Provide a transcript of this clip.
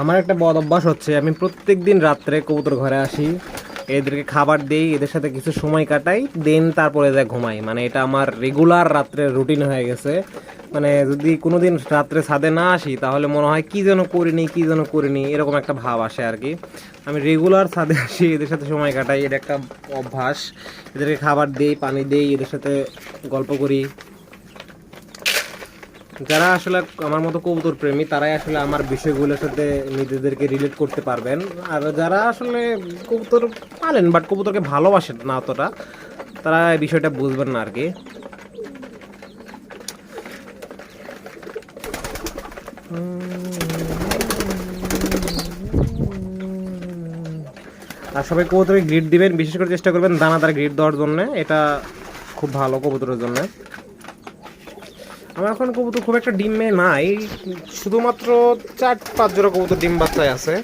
আমার একটা বদ অভ্যাস হচ্ছে, আমি প্রত্যেক দিন রাত্রে কবুতর ঘরে আসি, এদেরকে খাবার দেই, এদের সাথে কিছু সময় কাটাই, দেন তারপরে যা ঘুমাই। মানে এটা আমার রেগুলার রাত্রে রুটিন হয়ে গেছে। মানে যদি কোনো দিন রাত্রে ছাদে না আসি, তাহলে মনে হয় কি যেন করিনি, কি যেন করিনি, এরকম একটা ভাব আসে আর কি। আমি রেগুলার ছাদে আসি, এদের সাথে সময় কাটাই, এটা একটা অভ্যাস। এদেরকে খাবার দেই, পানি দেই, এদের সাথে গল্প করি। যারা আসলে আমার মতো কবুতর প্রেমী, তারাই আসলে আমার বিষয়গুলোর সাথে নিজেদেরকে রিলেট করতে পারবেন। আর যারা আসলে কবুতর পালেন বাট কবুতরকে ভালোবাসেন না অতটা, তারা এই বিষয়টা বুঝবেন না আর কি আর সবাই কবুতরকে গ্রিড দিবেন, বিশেষ করে চেষ্টা করবেন দানাদার গ্রিড দেওয়ার জন্য। এটা খুব ভালো কবুতরের জন্য। আমার এখন কবুতর খুব একটা ডিমে নাই। শুধুমাত্র চার পাঁচ জোড়া কবুতর ডিম বাচ্চায় আছে।